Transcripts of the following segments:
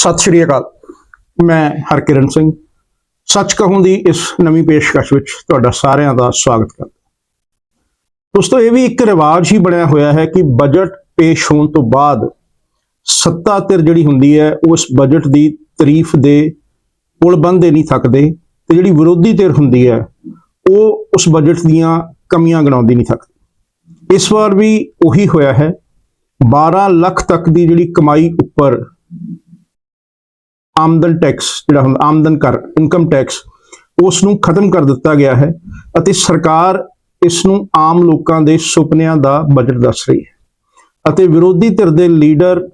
ਸਤਿ ਸ਼੍ਰੀ ਅਕਾਲ। ਮੈਂ ਹਰਕਿਰਨ ਸਿੰਘ। ਸੱਚ ਕਹੂੰ ਦੀ ਇਸ ਨਵੀਂ ਪੇਸ਼ਕਸ਼ ਵਿੱਚ ਤੁਹਾਡਾ ਸਾਰਿਆਂ ਦਾ ਸਵਾਗਤ ਕਰਦਾ ਦੋਸਤੋ, ਇਹ ਵੀ ਇੱਕ ਰਿਵਾਜ ਹੀ ਬਣਿਆ ਹੋਇਆ ਹੈ ਕਿ ਬਜਟ ਪੇਸ਼ ਹੋਣ ਤੋਂ ਬਾਅਦ ਸੱਤਾ ਧਿਰ ਜਿਹੜੀ ਹੁੰਦੀ ਹੈ ਉਸ ਬਜਟ ਦੀ ਤਾਰੀਫ ਦੇ ਪੁਲ ਬੰਦੇ ਨਹੀਂ ਥੱਕਦੇ ਤੇ ਜਿਹੜੀ ਵਿਰੋਧੀ ਧਿਰ ਹੁੰਦੀ ਹੈ, ਉਹ ਉਸ ਬਜਟ ਦੀਆਂ ਕਮੀਆਂ ਗਣਾਉਂਦੀ ਨਹੀਂ ਥੱਕਦੀ। ਇਸ ਵਾਰ ਵੀ ਉਹੀ ਹੋਇਆ ਹੈ। 12 ਲੱਖ ਤੱਕ ਦੀ ਜਿਹੜੀ ਕਮਾਈ ਉੱਪਰ ਆਮਦਨ ਟੈਕਸ ਜਿਹੜਾ ਹੁੰਦਾ, ਆਮਦਨ ਕਰ, ਇਨਕਮ ਟੈਕਸ ਉਸ ਨੂੰ ਖਤਮ ਕਰ ਦਿੱਤਾ ਗਿਆ ਹੈ ਅਤੇ ਸਰਕਾਰ ਇਸ ਨੂੰ ਆਮ ਲੋਕਾਂ ਦੇ ਸੁਪਨਿਆਂ ਦਾ ਬਜਟ ਦੱਸ ਰਹੀ ਹੈ। ਅਤੇ ਵਿਰੋਧੀ ਧਿਰ ਦੇ ਲੀਡਰ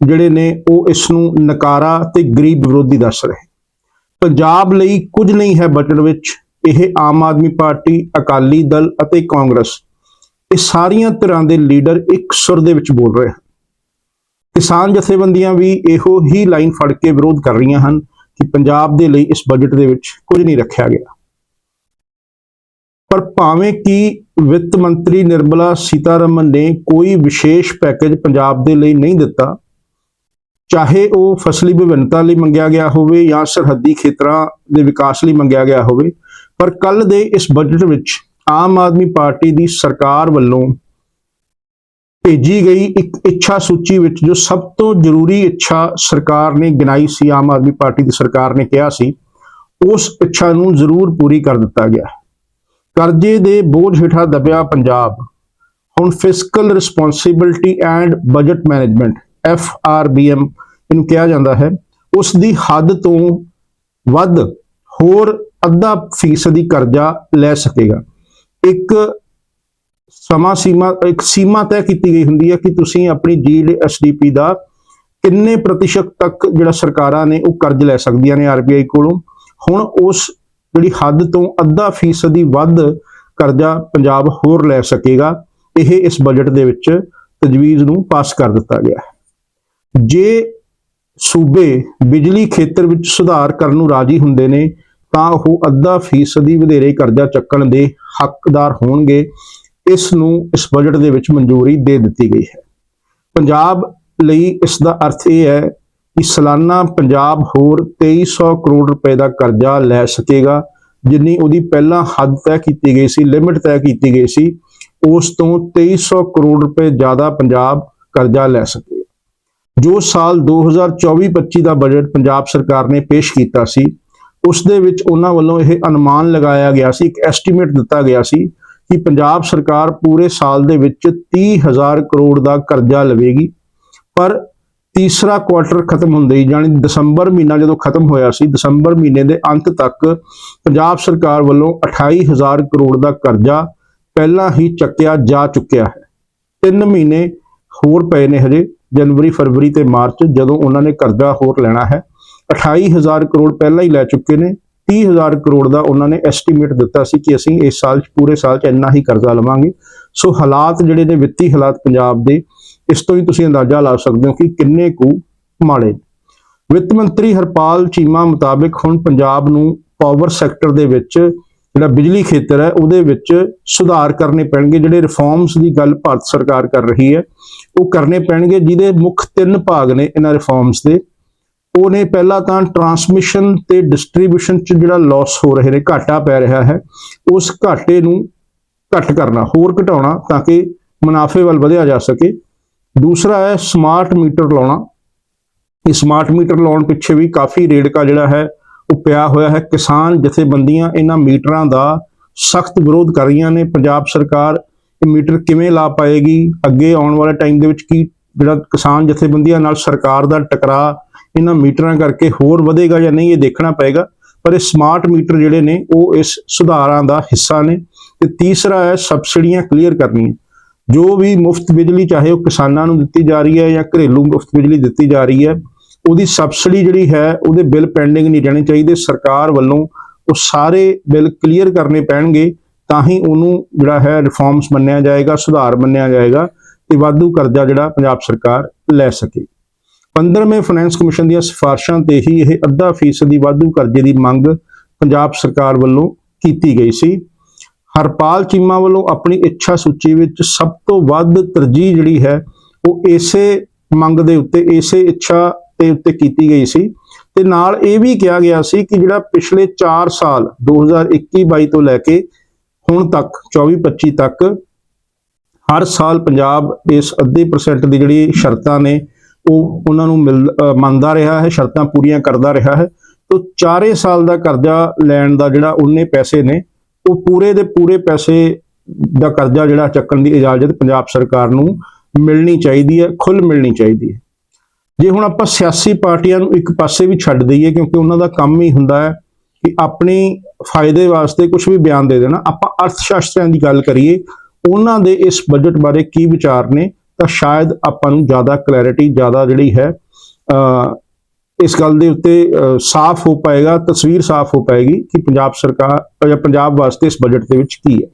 ਜਿਹੜੇ ਨੇ, ਉਹ ਇਸ ਨੂੰ ਨਕਾਰਾ ਤੇ ਗਰੀਬ ਵਿਰੋਧੀ ਦੱਸ ਰਹੇ ਪੰਜਾਬ ਲਈ ਕੁਝ ਨਹੀਂ ਹੈ ਬਜਟ ਵਿੱਚ, ਇਹ ਆਮ ਆਦਮੀ ਪਾਰਟੀ, ਅਕਾਲੀ ਦਲ ਅਤੇ ਕਾਂਗਰਸ, ਇਹ ਸਾਰੀਆਂ ਧਿਰਾਂ ਦੇ ਲੀਡਰ ਇੱਕ ਸੁਰ ਦੇ ਵਿੱਚ ਬੋਲ ਰਹੇ ਹਨ। ਕਿਸਾਨ ਜਥੇਬੰਦੀਆਂ ਵੀ ਇਹੋ ਹੀ ਲਾਈਨ ਫੜ ਕੇ ਵਿਰੋਧ ਕਰ ਰਹੀਆਂ ਹਨ ਕਿ ਪੰਜਾਬ ਦੇ ਲਈ ਇਸ ਬਜਟ ਦੇ ਵਿੱਚ ਕੁਝ ਨਹੀਂ ਰੱਖਿਆ ਗਿਆ। ਪਰ ਭਾਵੇਂ ਕਿ ਵਿੱਤ ਮੰਤਰੀ ਨਿਰਮਲਾ ਸੀਤਾਰਮਨ ਨੇ ਕੋਈ ਵਿਸ਼ੇਸ਼ ਪੈਕੇਜ ਪੰਜਾਬ ਦੇ ਲਈ ਨਹੀਂ ਦਿੱਤਾ, ਚਾਹੇ ਉਹ ਫਸਲੀ ਵਿਭਿੰਨਤਾ ਲਈ ਮੰਗਿਆ ਗਿਆ ਹੋਵੇ ਜਾਂ ਸਰਹੱਦੀ ਖੇਤਰਾਂ ਦੇ ਵਿਕਾਸ ਲਈ ਮੰਗਿਆ ਗਿਆ ਹੋਵੇ, ਪਰ ਕੱਲ ਦੇ ਇਸ ਬਜਟ ਵਿੱਚ ਆਮ ਆਦਮੀ ਪਾਰਟੀ ਦੀ ਸਰਕਾਰ ਵੱਲੋਂ ਭੇਜੀ ਗਈ ਇੱਕ ਇੱਛਾ ਸੂਚੀ ਵਿੱਚ ਜੋ ਸਭ ਤੋਂ ਜ਼ਰੂਰੀ ਇੱਛਾ ਸਰਕਾਰ ਨੇ ਗਿਣਾਈ ਸੀ, ਆਮ ਆਦਮੀ ਪਾਰਟੀ ਦੀ ਸਰਕਾਰ ਨੇ ਕਿਹਾ ਸੀ, ਉਸ ਇੱਛਾ ਨੂੰ ਜ਼ਰੂਰ ਪੂਰੀ ਕਰ ਦਿੱਤਾ ਗਿਆ। ਕਰਜ਼ੇ ਦੇ ਬੋਝ ਹੇਠਾਂ ਦਬਿਆ ਪੰਜਾਬ। ਹੁਣ fiscal responsibility and budget management F R B M ਇਹਨੂੰ ਕਿਹਾ ਜਾਂਦਾ ਹੈ। ਉਸ ਦੀ ਹੱਦ ਤੋਂ ਵੱਧ ਹੋਰ ਅੱਧਾ ਫੀਸਦੀ ਕਰਜ਼ਾ ਲੈ ਸਕੇਗਾ। ਇੱਕ ਸਮਾਂ ਸੀਮਾ, ਇੱਕ ਸੀਮਾ ਤੈਅ ਕੀਤੀ ਗਈ ਹੁੰਦੀ ਹੈ ਕਿ ਤੁਸੀਂ ਆਪਣੀ ਜੀਐਸਡੀਪੀ ਦਾ ਕਿੰਨੇ ਪ੍ਰਤੀਸ਼ਤ ਤੱਕ ਜਿਹੜਾ ਸਰਕਾਰਾਂ ਨੇ ਉਹ ਕਰਜ਼ ਲੈ ਸਕਦੀਆਂ ਨੇ ਆਰਬੀਆਈ ਕੋਲੋਂ। ਹੁਣ ਉਸ ਜਿਹੜੀ ਹੱਦ ਤੋਂ ਅੱਧਾ ਫੀਸਦੀ ਵੱਧ ਕਰਜ਼ਾ ਪੰਜਾਬ ਹੋਰ ਲੈ ਸਕੇਗਾ, ਇਹ ਇਸ ਬਜਟ ਦੇ ਵਿੱਚ ਤਜਵੀਜ਼ ਨੂੰ ਪਾਸ ਕਰ ਦਿੱਤਾ ਗਿਆ ਹੈ। ਜੇ ਸੂਬੇ ਬਿਜਲੀ ਖੇਤਰ ਵਿੱਚ ਸੁਧਾਰ ਕਰਨ ਨੂੰ ਰਾਜੀ ਹੁੰਦੇ ਨੇ, ਤਾਂ ਉਹ ਅੱਧਾ ਫੀਸਦੀ ਵਧੇਰੇ ਕਰਜ਼ਾ ਚੱਕਣ ਦੇ ਹੱਕਦਾਰ ਹੋਣਗੇ। ਇਸ ਨੂੰ ਇਸ ਬਜਟ ਦੇ ਵਿੱਚ ਮਨਜ਼ੂਰੀ ਦੇ ਦਿੱਤੀ ਗਈ ਹੈ। ਪੰਜਾਬ ਲਈ ਇਸ ਦਾ ਅਰਥ ਇਹ ਹੈ ਕਿ ਸਾਲਾਨਾ ਪੰਜਾਬ ਹੋਰ 2300 ਕਰੋੜ ਰੁਪਏ ਦਾ ਕਰਜ਼ਾ ਲੈ ਸਕੇਗਾ, ਜਿੰਨੀ ਉਹਦੀ ਪਹਿਲਾਂ ਹੱਦ ਤੈਅ ਕੀਤੀ ਗਈ ਸੀ, ਲਿਮਿਟ ਤੈਅ ਕੀਤੀ ਗਈ ਸੀ, ਉਸ ਤੋਂ 2300 ਕਰੋੜ ਰੁਪਏ ਜ਼ਿਆਦਾ ਪੰਜਾਬ ਕਰਜ਼ਾ ਲੈ ਸਕੇਗਾ ਜੋ ਸਾਲ 2024-25 ਦਾ ਬਜਟ ਪੰਜਾਬ ਸਰਕਾਰ ਨੇ ਪੇਸ਼ ਕੀਤਾ ਸੀ, ਉਸ ਦੇ ਵਿੱਚ ਉਹਨਾਂ ਵੱਲੋਂ ਇਹ ਅਨੁਮਾਨ ਲਗਾਇਆ ਗਿਆ ਸੀ, ਇੱਕ ਐਸਟੀਮੇਟ ਦਿੱਤਾ ਗਿਆ ਸੀ ਕਿ ਪੰਜਾਬ ਸਰਕਾਰ ਪੂਰੇ ਸਾਲ ਦੇ ਵਿੱਚ 30000 ਕਰੋੜ ਦਾ ਕਰਜ਼ਾ ਲਵੇਗੀ। ਪਰ ਤੀਸਰਾ ਕੁਆਟਰ ਖਤਮ ਹੁੰਦੇ ਹੀ ਜਾਨੀ ਦਸੰਬਰ ਮਹੀਨਾ ਜਦੋਂ ਖਤਮ ਹੋਇਆ ਸੀ, ਦਸੰਬਰ ਮਹੀਨੇ ਦੇ ਅੰਤ ਤੱਕ ਪੰਜਾਬ ਸਰਕਾਰ ਵੱਲੋਂ 28000 ਕਰੋੜ ਦਾ ਕਰਜ਼ਾ ਪਹਿਲਾਂ ਹੀ ਚੱਕਿਆ ਜਾ ਚੁੱਕਿਆ ਹੈ। 3 ਮਹੀਨੇ ਹੋਰ ਪਏ ਨੇ ਹਜੇ, ਜਨਵਰੀ, ਫਰਵਰੀ ਤੇ ਮਾਰਚ, ਜਦੋਂ ਉਹਨਾਂ ਨੇ ਕਰਜ਼ਾ ਹੋਰ ਲੈਣਾ ਹੈ। 28000 ਕਰੋੜ ਪਹਿਲਾਂ ਹੀ ਲੈ ਚੁੱਕੇ ਨੇ 30000 ਕਰੋੜ ਦਾ ਉਹਨਾਂ ਨੇ ਐਸਟੀਮੇਟ ਦਿੱਤਾ ਸੀ ਕਿ ਅਸੀਂ ਇਸ ਸਾਲ 'ਚ, ਪੂਰੇ ਸਾਲ 'ਚ ਇੰਨਾ ਹੀ ਕਰਜ਼ਾ ਲਵਾਂਗੇ। ਸੋ ਹਾਲਾਤ ਜਿਹੜੇ ਨੇ, ਵਿੱਤੀ ਹਾਲਾਤ ਪੰਜਾਬ ਦੇ, ਇਸ ਤੋਂ ਹੀ ਤੁਸੀਂ ਅੰਦਾਜ਼ਾ ਲਾ ਸਕਦੇ ਹੋ ਕਿ ਕਿੰਨੇ ਕੁ ਮਾੜੇ ਨੇ। ਵਿੱਤ ਮੰਤਰੀ ਹਰਪਾਲ ਚੀਮਾ ਮੁਤਾਬਕ ਹੁਣ ਪੰਜਾਬ ਨੂੰ ਪਾਵਰ ਸੈਕਟਰ ਦੇ ਵਿੱਚ ਜਿਹੜਾ ਬਿਜਲੀ ਖੇਤਰ ਹੈ, ਉਹਦੇ ਵਿੱਚ ਸੁਧਾਰ ਕਰਨੇ ਪੈਣਗੇ। ਜਿਹੜੇ ਰਿਫਾਰਮਸ ਦੀ ਗੱਲ ਭਾਰਤ ਸਰਕਾਰ ਕਰ ਰਹੀ ਹੈ, ਉਹ ਕਰਨੇ ਪੈਣਗੇ, ਜਿਹਦੇ ਮੁੱਖ ਤਿੰਨ ਭਾਗ ਨੇ ਇਹਨਾਂ ਰਿਫਾਰਮਸ ਦੇ। ਉਹਨੇ ਪਹਿਲਾਂ ਤਾਂ ਟਰਾਂਸਮਿਸ਼ਨ ਤੇ ਡਿਸਟ੍ਰੀਬਿਊਸ਼ਨ ਚ ਜਿਹੜਾ ਲਾਸ ਹੋ ਰਹੇ ਨੇ, ਘਾਟਾ ਪੈ ਰਿਹਾ ਹੈ, ਉਸ ਘਾਟੇ ਨੂੰ ਘੱਟ ਕਰਨਾ, ਹੋਰ ਘਟਾਉਣਾ ਤਾਂ ਕਿ ਮੁਨਾਫੇ ਵੱਲ ਵਧਿਆ ਜਾ ਸਕੇ। ਦੂਸਰਾ ਹੈ ਸਮਾਰਟ ਮੀਟਰ ਲਾਉਣਾ। ਇਹ ਸਮਾਰਟ ਮੀਟਰ ਲਾਉਣ ਪਿੱਛੇ ਵੀ ਕਾਫੀ ਰੇੜਕਾ ਜਿਹੜਾ ਹੈ, ਉਹ ਪਿਆ ਹੋਇਆ ਹੈ। ਕਿਸਾਨ ਜਥੇਬੰਦੀਆਂ ਇਹਨਾਂ ਮੀਟਰਾਂ ਦਾ ਸਖਤ ਵਿਰੋਧ ਕਰ ਰਹੀਆਂ ਨੇ। ਪੰਜਾਬ ਸਰਕਾਰ ਇਹ ਮੀਟਰ ਕਿਵੇਂ ਲਾ ਪਾਏਗੀ? ਅੱਗੇ ਆਉਣ ਵਾਲੇ ਟਾਈਮ ਦੇ ਵਿੱਚ ਕੀ ਜਿਹੜਾ ਕਿਸਾਨ ਜਥੇਬੰਦੀਆਂ ਨਾਲ ਸਰਕਾਰ ਦਾ ਟਕਰਾਅ ਇਹਨਾਂ ਮੀਟਰਾਂ ਕਰਕੇ ਹੋਰ ਵਧੇਗਾ ਜਾਂ ਨਹੀਂ ਇਹ ਦੇਖਣਾ ਪਏਗਾ, ਪਰ ਇਹ ਸਮਾਰਟ ਮੀਟਰ ਜਿਹੜੇ ਨੇ ਉਹ ਇਸ ਸੁਧਾਰਾਂ ਦਾ ਹਿੱਸਾ ਨੇ ਤੇ ਤੀਸਰਾ ਹੈ ਸਬਸਿਡੀਆਂ ਕਲੀਅਰ ਕਰਨੀਆਂ। ਜੋ ਵੀ ਮੁਫਤ ਬਿਜਲੀ ਚਾਹੇ ਉਹ ਕਿਸਾਨਾਂ ਨੂੰ ਦਿੱਤੀ ਜਾ ਰਹੀ ਹੈ ਜਾਂ ਘਰੇਲੂ ਮੁਫਤ ਬਿਜਲੀ ਦਿੱਤੀ ਜਾ ਰਹੀ ਹੈ, ਉਹਦੀ ਸਬਸਿਡੀ ਜਿਹੜੀ ਹੈ ਉਹਦੇ ਬਿੱਲ ਪੈਂਡਿੰਗ ਨਹੀਂ ਰਹਿਣੇ ਚਾਹੀਦੇ, ਸਰਕਾਰ ਵੱਲੋਂ ਉਹ ਸਾਰੇ ਬਿੱਲ ਕਲੀਅਰ ਕਰਨੇ ਪੈਣਗੇ, ਤਾਂ ਹੀ ਉਹਨੂੰ ਜਿਹੜਾ ਹੈ ਰਿਫਾਰਮਸ ਮੰਨਿਆ ਜਾਏਗਾ, ਸੁਧਾਰ ਮੰਨਿਆ ਜਾਏਗਾ ਤੇ ਵਾਧੂ ਕਰਜ਼ਾ ਜਿਹੜਾ ਪੰਜਾਬ ਸਰਕਾਰ ਲੈ ਸਕੇ। 15ਵੇਂ ਫਾਈਨੈਂਸ ਕਮਿਸ਼ਨ ਦੀਆਂ ਸਿਫਾਰਸ਼ਾਂ ਤੇ ਹੀ ਇਹ ਅੱਧਾ ਫੀਸਦੀ ਵਾਧੂ ਕਰਜ਼ੇ ਦੀ ਮੰਗ ਪੰਜਾਬ ਸਰਕਾਰ ਵੱਲੋਂ ਕੀਤੀ ਗਈ ਸੀ। ਹਰਪਾਲ ਚੀਮਾ ਵੱਲੋਂ ਆਪਣੀ ਇੱਛਾ ਸੂਚੀ ਵਿੱਚ ਸਭ ਤੋਂ ਵੱਧ ਤਰਜੀਹ ਜਿਹੜੀ ਹੈ, ਉਹ ਇਸੇ ਮੰਗ ਦੇ ਉੱਤੇ, ਇਸੇ ਇੱਛਾ ਦੇ ਉੱਤੇ ਕੀਤੀ ਗਈ ਸੀ। ਤੇ ਨਾਲ ਇਹ ਵੀ ਕਿਹਾ ਗਿਆ ਸੀ ਕਿ ਜਿਹੜਾ ਪਿਛਲੇ 4 ਸਾਲ 2021-22 ਤੋਂ ਲੈ ਕੇ ਹੁਣ ਤੱਕ 24-25 ਤੱਕ, ਹਰ ਸਾਲ ਪੰਜਾਬ ਇਸ ਅੱਧੇ ਪਰਸੈਂਟ ਦੀ ਜਿਹੜੀ ਸ਼ਰਤਾਂ ਨੇ ਉਹ ਉਹਨਾਂ ਨੂੰ ਮਿਲ ਮੰਨਦਾ ਰਿਹਾ ਹੈ, ਸ਼ਰਤਾਂ ਪੂਰੀਆਂ ਕਰਦਾ ਰਿਹਾ ਹੈ। ਤੋਂ 4 ਸਾਲ ਦਾ ਕਰਜ਼ਾ ਲੈਣ ਦਾ ਜਿਹੜਾ ਉਹਨੇ ਪੈਸੇ ਨੇ, ਉਹ ਪੂਰੇ ਦੇ ਪੂਰੇ ਪੈਸੇ ਦਾ ਕਰਜ਼ਾ ਜਿਹੜਾ ਚੱਕਣ ਦੀ ਇਜਾਜ਼ਤ ਪੰਜਾਬ ਸਰਕਾਰ ਨੂੰ ਮਿਲਣੀ ਚਾਹੀਦੀ ਹੈ ਖੁੱਲ ਮਿਲਣੀ ਚਾਹੀਦੀ ਹੈ। ਜੇ ਹੁਣ ਆਪਾਂ ਸਿਆਸੀ ਪਾਰਟੀਆਂ ਨੂੰ ਇੱਕ ਪਾਸੇ ਵੀ ਛੱਡ ਦਈਏ, ਕਿਉਂਕਿ ਉਹਨਾਂ ਦਾ ਕੰਮ ਹੀ ਹੁੰਦਾ ਹੈ ਕਿ ਆਪਣੇ ਫਾਇਦੇ ਵਾਸਤੇ ਕੁਝ ਵੀ ਬਿਆਨ ਦੇ ਦੇਣਾ, ਆਪਾਂ ਅਰਥ ਸ਼ਾਸਤਰੀਆਂ ਦੀ ਗੱਲ ਕਰੀਏ, ਉਹਨਾਂ ਦੇ ਇਸ ਬਜਟ ਬਾਰੇ ਕੀ ਵਿਚਾਰ ਨੇ ਤਾਂ ਸ਼ਾਇਦ ਆਪਾਂ ਨੂੰ ਜ਼ਿਆਦਾ ਕਲੈਰਿਟੀ ਜ਼ਿਆਦਾ ਜਿਹੜੀ ਹੈ ਇਸ ਗੱਲ ਦੇ ਉੱਤੇ ਸਾਫ਼ ਹੋ ਪਾਏਗਾ, ਤਸਵੀਰ ਸਾਫ਼ ਹੋ ਪਾਏਗੀ ਕਿ ਪੰਜਾਬ ਸਰਕਾਰ ਜਾਂ ਪੰਜਾਬ ਵਾਸਤੇ ਇਸ ਬਜਟ ਦੇ ਵਿੱਚ ਕੀ ਹੈ।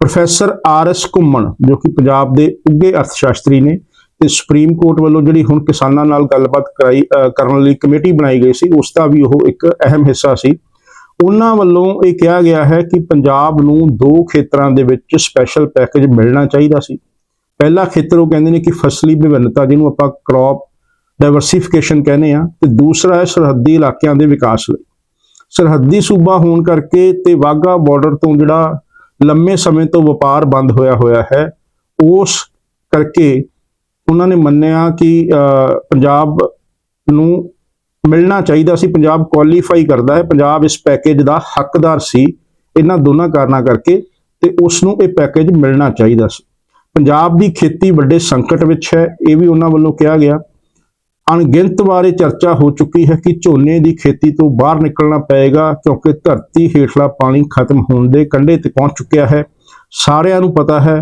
ਪ੍ਰੋਫੈਸਰ ਆਰ ਐਸ ਘੁੰਮਣ, ਜੋ ਕਿ ਪੰਜਾਬ ਦੇ ਉੱਘੇ ਅਰਥਸ਼ਾਸਤਰੀ ਨੇ ਤੇ ਸੁਪਰੀਮ ਕੋਰਟ ਵੱਲੋਂ ਜਿਹੜੀ ਹੁਣ ਕਿਸਾਨਾਂ ਨਾਲ ਗੱਲਬਾਤ ਕਰਾਈ ਕਰਨ ਲਈ ਕਮੇਟੀ ਬਣਾਈ ਗਈ ਸੀ, ਉਸ ਦਾ ਵੀ ਉਹ ਇੱਕ ਅਹਿਮ ਹਿੱਸਾ ਸੀ। ਉਹਨਾਂ ਵੱਲੋਂ ਇਹ ਕਿਹਾ ਗਿਆ ਹੈ ਕਿ ਪੰਜਾਬ ਨੂੰ ਦੋ ਖੇਤਰਾਂ ਦੇ ਵਿੱਚ ਸਪੈਸ਼ਲ ਪੈਕੇਜ ਮਿਲਣਾ ਚਾਹੀਦਾ ਸੀ। ਪਹਿਲਾ ਖੇਤਰ ਉਹ ਕਹਿੰਦੇ ਨੇ ਕਿ ਫਸਲੀ ਵਿਭਿੰਨਤਾ, ਜਿਹਨੂੰ ਆਪਾਂ ਕ੍ਰੌਪ ਡਾਈਵਰਸਿਫਿਕੇਸ਼ਨ ਕਹਿੰਦੇ ਆ ਤੇ ਦੂਸਰਾ ਹੈ ਸਰਹੱਦੀ ਇਲਾਕਿਆਂ ਦੇ ਵਿਕਾਸ ਲਈ। ਸਰਹੱਦੀ ਸੂਬਾ ਹੋਣ ਕਰਕੇ ਤੇ ਵਾਗਾ ਬਾਰਡਰ ਤੋਂ ਜਿਹੜਾ ਲੰਮੇ ਸਮੇਂ ਤੋਂ ਵਪਾਰ ਬੰਦ ਹੋਇਆ ਹੋਇਆ ਹੈ, ਉਸ ਕਰਕੇ ਉਹਨਾਂ ਨੇ ਮੰਨਿਆ ਕਿ ਪੰਜਾਬ ਨੂੰ ਮਿਲਣਾ ਚਾਹੀਦਾ ਸੀ, ਪੰਜਾਬ ਕੁਆਲੀਫਾਈ ਕਰਦਾ ਹੈ। ਪੰਜਾਬ ਇਸ ਪੈਕੇਜ ਦਾ ਹੱਕਦਾਰ ਸੀ, ਇਹਨਾਂ ਦੋਨਾਂ ਕਾਰਨਾਂ ਕਰਕੇ ਤੇ ਉਸ ਨੂੰ ਇਹ ਪੈਕੇਜ ਮਿਲਣਾ ਚਾਹੀਦਾ ਸੀ। ਪੰਜਾਬ ਦੀ ਖੇਤੀ ਵੱਡੇ ਸੰਕਟ ਵਿੱਚ ਹੈ, ਇਹ ਵੀ ਉਹਨਾਂ ਵੱਲੋਂ ਕਿਹਾ ਗਿਆ। ਅਣਗਿਣਤ ਬਾਰੇ ਚਰਚਾ ਹੋ ਚੁੱਕੀ ਹੈ ਕਿ ਝੋਨੇ ਦੀ ਖੇਤੀ ਤੋਂ ਬਾਹਰ ਨਿਕਲਣਾ ਪਏਗਾ, ਕਿਉਂਕਿ ਧਰਤੀ ਹੇਠਲਾ ਪਾਣੀ ਖਤਮ ਹੋਣ ਦੇ ਕੰਢੇ ਤੇ ਪਹੁੰਚ ਚੁੱਕਿਆ ਹੈ। ਸਾਰਿਆਂ ਨੂੰ ਪਤਾ ਹੈ,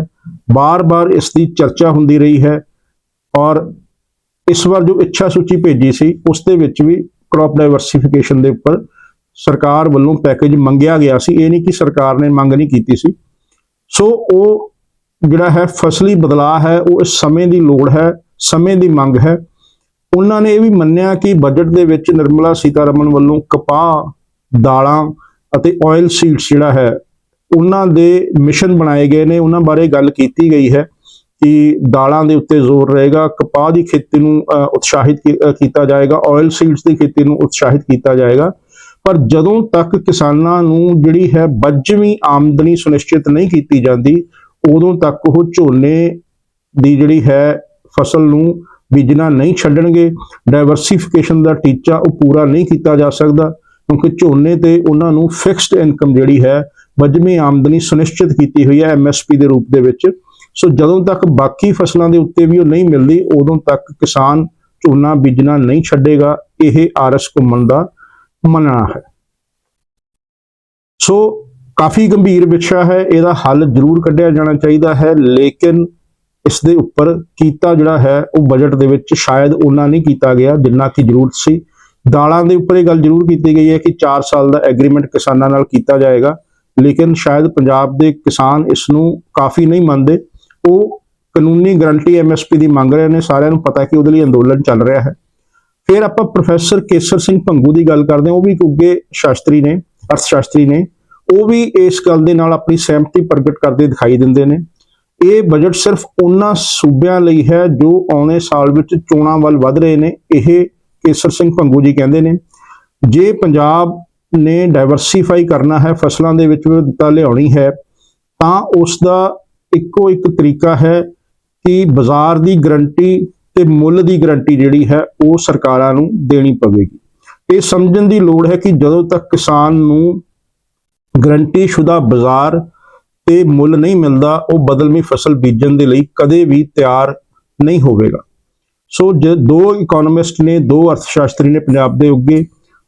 ਬਾਰ-ਬਾਰ ਇਸ ਦੀ ਚਰਚਾ ਹੁੰਦੀ ਰਹੀ ਹੈ ਔਰ ਇਸ ਵਾਰ ਜੋ ਇੱਛਾ ਸੂਚੀ ਭੇਜੀ ਸੀ, ਉਸ ਦੇ ਵਿੱਚ ਵੀ ਕ੍ਰੌਪ ਡਾਈਵਰਸਿਫਿਕੇਸ਼ਨ ਦੇ ਉੱਪਰ ਸਰਕਾਰ ਵੱਲੋਂ ਪੈਕੇਜ ਮੰਗਿਆ ਗਿਆ ਸੀ। ਇਹ ਨਹੀਂ ਕਿ ਸਰਕਾਰ ਨੇ ਮੰਗ ਨਹੀਂ ਕੀਤੀ ਸੀ। ਸੋ ਉਹ ਜਿਹੜਾ ਹੈ ਫਸਲੀ ਬਦਲਾਅ ਹੈ ਉਹ ਇਸ ਸਮੇਂ ਦੀ ਲੋੜ ਹੈ ਸਮੇਂ ਦੀ ਮੰਗ ਹੈ। ਉਹਨਾਂ ਨੇ ਇਹ ਵੀ ਮੰਨਿਆ ਕਿ ਬਜਟ ਦੇ ਵਿੱਚ ਨਿਰਮਲਾ ਸੀਤਾਰਮਨ ਵੱਲੋਂ ਕਪਾਹ ਦਾਲਾਂ ਅਤੇ ਆਇਲ ਸੀਡਸ ਜਿਹੜਾ ਹੈ ਉਹਨਾਂ ਦੇ ਮਿਸ਼ਨ ਬਣਾਏ ਗਏ ਨੇ। ਉਹਨਾਂ ਬਾਰੇ ਗੱਲ ਕੀਤੀ ਗਈ ਹੈ ਕਿ ਦਾਲਾਂ ਦੇ ਉੱਤੇ ਜ਼ੋਰ ਰਹੇਗਾ ਕਪਾਹ ਦੀ ਖੇਤੀ ਨੂੰ ਅ, ਉਤਸ਼ਾਹਿਤ ਕੀਤਾ ਜਾਏਗਾ ਆਇਲ ਸੀਡਸ ਦੀ ਖੇਤੀ ਨੂੰ ਉਤਸ਼ਾਹਿਤ ਕੀਤਾ ਜਾਏਗਾ। ਪਰ ਜਦੋਂ ਤੱਕ ਕਿਸਾਨਾਂ ਨੂੰ ਜਿਹੜੀ ਹੈ ਵੱਜਵੀਂ ਆਮਦਨੀ ਸੁਨਿਸ਼ਚਿਤ ਨਹੀਂ ਕੀਤੀ ਜਾਂਦੀ ਉਦੋਂ ਤੱਕ ਉਹ ਝੋਨੇ ਦੀ ਜਿਹੜੀ ਹੈ ਫਸਲ ਨੂੰ ਬੀਜਣਾ ਨਹੀਂ ਛੱਡਣਗੇ। ਡਾਈਵਰਸਿਫਿਕੇਸ਼ਨ ਦਾ ਟੀਚਾ ਉਹ ਪੂਰਾ ਨਹੀਂ ਕੀਤਾ ਜਾ ਸਕਦਾ ਕਿਉਂਕਿ ਝੋਨੇ ਤੇ ਉਹਨਾਂ ਨੂੰ ਫਿਕਸਡ ਇਨਕਮ ਜਿਹੜੀ ਹੈ ਵੱਜਵੀਂ ਆਮਦਨੀ ਸੁਨਿਸ਼ਚਿਤ ਕੀਤੀ ਹੋਈ ਹੈ ਐਮਐਸਪੀ ਦੇ ਰੂਪ ਦੇ ਵਿੱਚ। ਸੋ ਜਦੋਂ ਤੱਕ ਬਾਕੀ ਫਸਲਾਂ ਦੇ ਉੱਤੇ ਵੀ ਉਹ ਨਹੀਂ ਮਿਲਦੀ, ਉਦੋਂ ਤੱਕ ਕਿਸਾਨ ਝੋਨਾ ਬੀਜਣਾ ਨਹੀਂ ਛੱਡੇਗਾ। ਇਹ ਆਰਐਸ ਘੁੰਮਣ ਦਾ ਮੰਨਣਾ ਹੈ। ਸੋ ਕਾਫੀ ਗੰਭੀਰ ਵਿਸ਼ਾ ਹੈ, ਇਹਦਾ ਹੱਲ ਜ਼ਰੂਰ ਕੱਢਿਆ ਜਾਣਾ ਚਾਹੀਦਾ ਹੈ, ਲੇਕਿਨ ਇਸ ਦੇ ਉੱਪਰ ਕੀਤਾ ਜਿਹੜਾ ਹੈ, ਉਹ ਬਜਟ ਦੇ ਵਿੱਚ ਸ਼ਾਇਦ ਉਹਨਾਂ ਨਹੀਂ ਕੀਤਾ ਗਿਆ ਜਿੰਨਾ ਕਿ ਜ਼ਰੂਰਤ ਸੀ। ਦਾਲਾਂ ਦੇ ਉੱਪਰ ਇਹ ਗੱਲ ਜ਼ਰੂਰ ਕੀਤੀ ਗਈ ਹੈ ਕਿ 4 ਸਾਲ ਦਾ ਐਗਰੀਮੈਂਟ ਕਿਸਾਨਾਂ ਨਾਲ ਕੀਤਾ ਜਾਏਗਾ, ਲੇਕਿਨ ਸ਼ਾਇਦ ਪੰਜਾਬ ਦੇ ਕਿਸਾਨ ਇਸ ਨੂੰ ਕਾਫੀ ਨਹੀਂ ਮੰਨਦੇ। ਉਹ ਕਾਨੂੰਨੀ ਗਰੰਟੀ ਐਮਐਸਪੀ ਦੀ ਮੰਗ ਰਹੇ ਨੇ, ਸਾਰਿਆਂ ਨੂੰ ਪਤਾ ਕਿ ਉਹਦੇ ਲਈ ਅੰਦੋਲਨ ਚੱਲ ਰਿਹਾ ਹੈ। ਫਿਰ ਆਪਾਂ ਪ੍ਰੋਫੈਸਰ ਕੇਸਰ ਸਿੰਘ ਭੰਗੂ ਦੀ ਗੱਲ ਕਰਦੇ ਹਾਂ, ਉਹ ਵੀ ਇੱਕ ਉੱਘੇ ਸ਼ਾਸਤਰੀ ਨੇ, ਅਰਥ ਸ਼ਾਸਤਰੀ ਨੇ। ਉਹ ਵੀ ਇਸ ਗੱਲ ਦੇ ਨਾਲ ਆਪਣੀ ਸਹਿਮਤੀ ਪ੍ਰਗਟ ਕਰਦੇ ਦਿਖਾਈ ਦਿੰਦੇ ਨੇ। ਇਹ ਬਜਟ ਸਿਰਫ ਉਹਨਾਂ ਸੂਬਿਆਂ ਲਈ ਹੈ ਜੋ ਆਉਣੇ ਸਾਲ ਵਿੱਚ ਚੋਣਾਂ ਵੱਲ ਵੱਧ ਰਹੇ ਨੇ, ਇਹ ਕੇਸਰ ਸਿੰਘ ਭੰਗੂ ਜੀ ਕਹਿੰਦੇ ਨੇ। ਜੇ ਪੰਜਾਬ ਨੇ ਡਾਈਵਰਸਿਫਾਈ ਕਰਨਾ ਹੈ, ਫਸਲਾਂ ਦੇ ਵਿੱਚ ਵਿਭਿੰਨਤਾ ਲਿਆਉਣੀ ਹੈ, ਤਾਂ ਉਸ ਦਾ ਇੱਕੋ ਇੱਕ ਤਰੀਕਾ ਹੈ ਕਿ ਬਾਜ਼ਾਰ ਦੀ ਗਰੰਟੀ ਤੇ ਮੁੱਲ ਦੀ ਗਰੰਟੀ ਜਿਹੜੀ ਹੈ, ਉਹ ਸਰਕਾਰਾਂ ਨੂੰ ਦੇਣੀ ਪਵੇਗੀ। ਇਹ ਸਮਝਣ ਦੀ ਲੋੜ ਹੈ ਕਿ ਜਦੋਂ ਤੱਕ ਕਿਸਾਨ ਨੂੰ ਗਰੰਟੀ ਸ਼ੁਦਾ ਬਾਜ਼ਾਰ ਤੇ ਮੁੱਲ ਨਹੀਂ ਮਿਲਦਾ, ਉਹ ਬਦਲਵੀਂ ਫਸਲ ਬੀਜਣ ਦੇ ਲਈ ਕਦੇ ਵੀ ਤਿਆਰ ਨਹੀਂ ਹੋਵੇਗਾ। ਸੋ ਜੇ, ਦੋ ਇਕਨੋਮਿਸਟ ਨੇ, ਦੋ ਅਰਥਸ਼ਾਸਤਰੀ ਨੇ ਪੰਜਾਬ ਦੇ ਉੱਗੇ,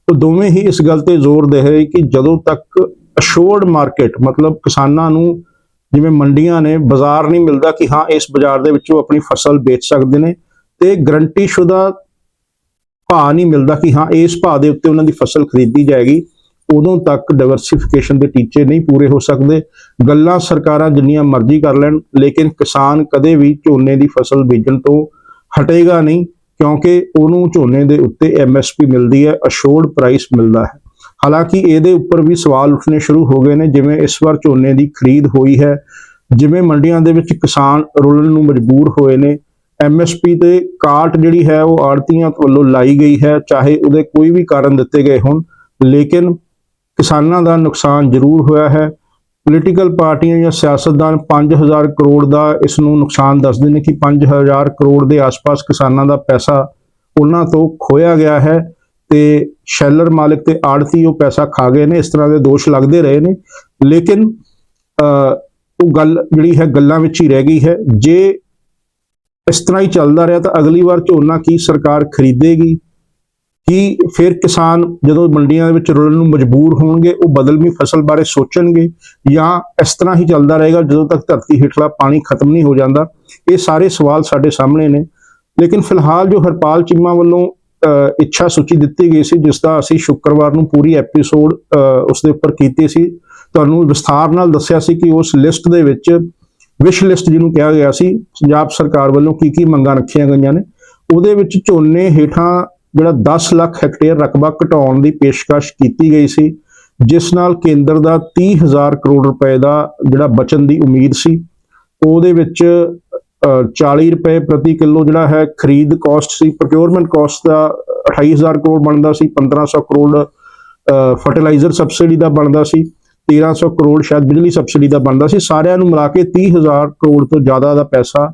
ਉਹ ਦੋਵੇਂ ਹੀ ਇਸ ਗੱਲ ਤੇ ਜ਼ੋਰ ਦੇ ਰਹੇ ਕਿ ਜਦੋਂ ਤੱਕ ਅਸ਼ੋਰਡ ਮਾਰਕੀਟ ਮਤਲਬ ਕਿਸਾਨਾਂ ਨੂੰ ਜਿਵੇਂ ਮੰਡੀਆਂ ਨੇ, ਬਾਜ਼ਾਰ ਨਹੀਂ ਮਿਲਦਾ ਕਿ ਹਾਂ, ਇਸ ਬਾਜ਼ਾਰ ਦੇ ਵਿੱਚ ਉਹ ਆਪਣੀ ਫਸਲ ਵੇਚ ਸਕਦੇ ਨੇ, ਤੇ ਗਰੰਟੀ ਭਾਅ ਨਹੀਂ ਮਿਲਦਾ ਕਿ ਹਾਂ, ਇਸ ਭਾਅ ਦੇ ਉੱਤੇ ਉਹਨਾਂ ਦੀ ਫਸਲ ਖਰੀਦੀ ਜਾਏਗੀ ਉਦੋਂ ਤੱਕ ਡਾਈਵਰਸਿਫਿਕੇਸ਼ਨ ਦੇ ਟੀਚੇ ਨਹੀਂ ਪੂਰੇ ਹੋ ਸਕਦੇ। ਗੱਲਾਂ ਸਰਕਾਰਾਂ ਜਿੰਨੀਆਂ ਮਰਜ਼ੀ ਕਰ ਲੈਣ, ਲੇਕਿਨ ਕਿਸਾਨ ਕਦੇ ਵੀ ਝੋਨੇ ਦੀ ਫਸਲ ਬੀਜਣ ਤੋਂ ਹਟੇਗਾ ਨਹੀਂ, ਕਿਉਂਕਿ ਉਹਨੂੰ ਝੋਨੇ ਦੇ ਉੱਤੇ ਐਮਐਸਪੀ ਮਿਲਦੀ ਹੈ ਅਸ਼ੋਰਡ ਪ੍ਰਾਈਸ ਮਿਲਦਾ ਹੈ। ਹਾਲਾਂਕਿ ਇਹਦੇ ਉੱਪਰ ਵੀ ਸਵਾਲ ਉੱਠਣੇ ਸ਼ੁਰੂ ਹੋ ਗਏ ਨੇ, ਜਿਵੇਂ ਇਸ ਵਾਰ ਝੋਨੇ ਦੀ ਖਰੀਦ ਹੋਈ ਹੈ, ਜਿਵੇਂ ਮੰਡੀਆਂ ਦੇ ਵਿੱਚ ਕਿਸਾਨ ਰੁਲਣ ਨੂੰ ਮਜਬੂਰ ਹੋਏ ਨੇ। ਐਮਐਸਪੀ ਤੇ ਕਾਟ ਜਿਹੜੀ ਹੈ, ਉਹ ਆੜਤੀਆਂ ਵੱਲੋਂ ਲਾਈ ਗਈ ਹੈ, ਚਾਹੇ ਉਹਦੇ ਕੋਈ ਵੀ ਕਾਰਨ ਦਿੱਤੇ ਗਏ ਹੋਣ, ਲੇਕਿਨ ਕਿਸਾਨਾਂ ਦਾ ਨੁਕਸਾਨ ਜ਼ਰੂਰ ਹੋਇਆ ਹੈ। ਪੋਲੀਟੀਕਲ ਪਾਰਟੀਆਂ ਜਾਂ ਸਿਆਸਤਦਾਨ 5000 ਕਰੋੜ ਦਾ ਇਸ ਨੂੰ ਨੁਕਸਾਨ ਦੱਸਦੇ ਨੇ ਕਿ 5000 ਕਰੋੜ ਦੇ ਆਸ-ਪਾਸ ਕਿਸਾਨਾਂ ਦਾ ਪੈਸਾ ਉਹਨਾਂ ਤੋਂ ਖੋਇਆ ਗਿਆ ਹੈ ਤੇ ਸ਼ੈਲਰ ਮਾਲਕ ਤੇ ਆੜਤੀ ਉਹ ਪੈਸਾ ਖਾ ਗਏ ਨੇ ਇਸ ਤਰ੍ਹਾਂ ਦੇ ਦੋਸ਼ ਲੱਗਦੇ ਰਹੇ ਨੇ। ਲੇਕਿਨ ਅਹ, ਉਹ ਗੱਲ ਜਿਹੜੀ ਹੈ ਗੱਲਾਂ ਵਿੱਚ ਹੀ ਰਹਿ ਗਈ ਹੈ। ਜੇ ਇਸ ਤਰ੍ਹਾਂ ਹੀ ਚੱਲਦਾ ਰਿਹਾ ਤਾਂ ਅਗਲੀ ਵਾਰ ਝੋਨਾ ਕੀ ਸਰਕਾਰ ਖਰੀਦੇਗੀ? ਕੀ ਫਿਰ ਕਿਸਾਨ ਜਦੋਂ ਮੰਡੀਆਂ ਦੇ ਵਿੱਚ ਰੁਲਣ ਨੂੰ ਮਜਬੂਰ ਹੋਣਗੇ, ਉਹ ਬਦਲਵੀਂ ਫਸਲ ਬਾਰੇ ਸੋਚਣਗੇ ਜਾਂ ਇਸ ਤਰ੍ਹਾਂ ਹੀ ਚੱਲਦਾ ਰਹੇਗਾ ਜਦੋਂ ਤੱਕ ਧਰਤੀ ਹੇਠਲਾ ਪਾਣੀ ਖਤਮ ਨਹੀਂ ਹੋ ਜਾਂਦਾ? ਇਹ ਸਾਰੇ ਸਵਾਲ ਸਾਡੇ ਸਾਹਮਣੇ ਨੇ। ਲੇਕਿਨ ਫਿਲਹਾਲ ਜੋ ਹਰਪਾਲ ਚੀਮਾ ਵੱਲੋਂ ਇੱਛਾ ਸੂਚੀ ਦਿੱਤੀ ਗਈ ਸੀ ਜਿਸ ਦਾ ਅਸੀਂ ਸ਼ੁੱਕਰਵਾਰ ਨੂੰ ਪੂਰੀ ਐਪੀਸੋਡ ਉਸ ਦੇ ਉੱਪਰ ਕੀਤੀ ਸੀ, ਤੁਹਾਨੂੰ ਵਿਸਥਾਰ ਨਾਲ ਦੱਸਿਆ ਸੀ ਕਿ ਉਸ ਲਿਸਟ ਦੇ ਵਿੱਚ ਵਿਸ਼ ਲਿਸਟ ਜਿਹਨੂੰ ਕਿਹਾ ਗਿਆ ਸੀ, ਪੰਜਾਬ ਸਰਕਾਰ ਵੱਲੋਂ ਕੀ ਕੀ ਮੰਗਾਂ ਰੱਖੀਆਂ ਗਈਆਂ ਨੇ, ਉਹਦੇ ਵਿੱਚ ਝੋਨੇ ਹੇਠਾਂ ਜਿਹੜਾ 10 ਲੱਖ ਹੈਕਟੇਅਰ ਰਕਬਾ ਘਟਾਉਣ ਦੀ ਪੇਸ਼ਕਸ਼ ਕੀਤੀ ਗਈ ਸੀ ਜਿਸ ਨਾਲ ਕੇਂਦਰ ਦਾ 30000 ਕਰੋੜ ਰੁਪਏ ਦਾ ਜਿਹੜਾ ਬਚਣ ਦੀ ਉਮੀਦ ਸੀ ਉਹਦੇ ਵਿੱਚ ਅ, 40 ਰੁਪਏ ਪ੍ਰਤੀ ਕਿਲੋ ਜਿਹੜਾ ਹੈ ਖਰੀਦ ਕਾਸਟ ਸੀ ਪ੍ਰੋਕਿਉਰਮੈਂਟ ਕਾਸਟ ਦਾ 28000 ਕਰੋੜ ਬਣਦਾ ਸੀ 1500 ਕਰੋੜ ਫਰਟੀਲਾਈਜ਼ਰ ਸਬਸਿਡੀ ਦਾ ਬਣਦਾ ਸੀ 1300 ਕਰੋੜ ਸ਼ਾਇਦ ਬਿਜਲੀ ਸਬਸਿਡੀ ਦਾ ਬਣਦਾ ਸੀ ਸਾਰਿਆਂ ਨੂੰ ਮਿਲਾ ਕੇ 30000 ਕਰੋੜ ਤੋਂ ਜ਼ਿਆਦਾ ਦਾ ਪੈਸਾ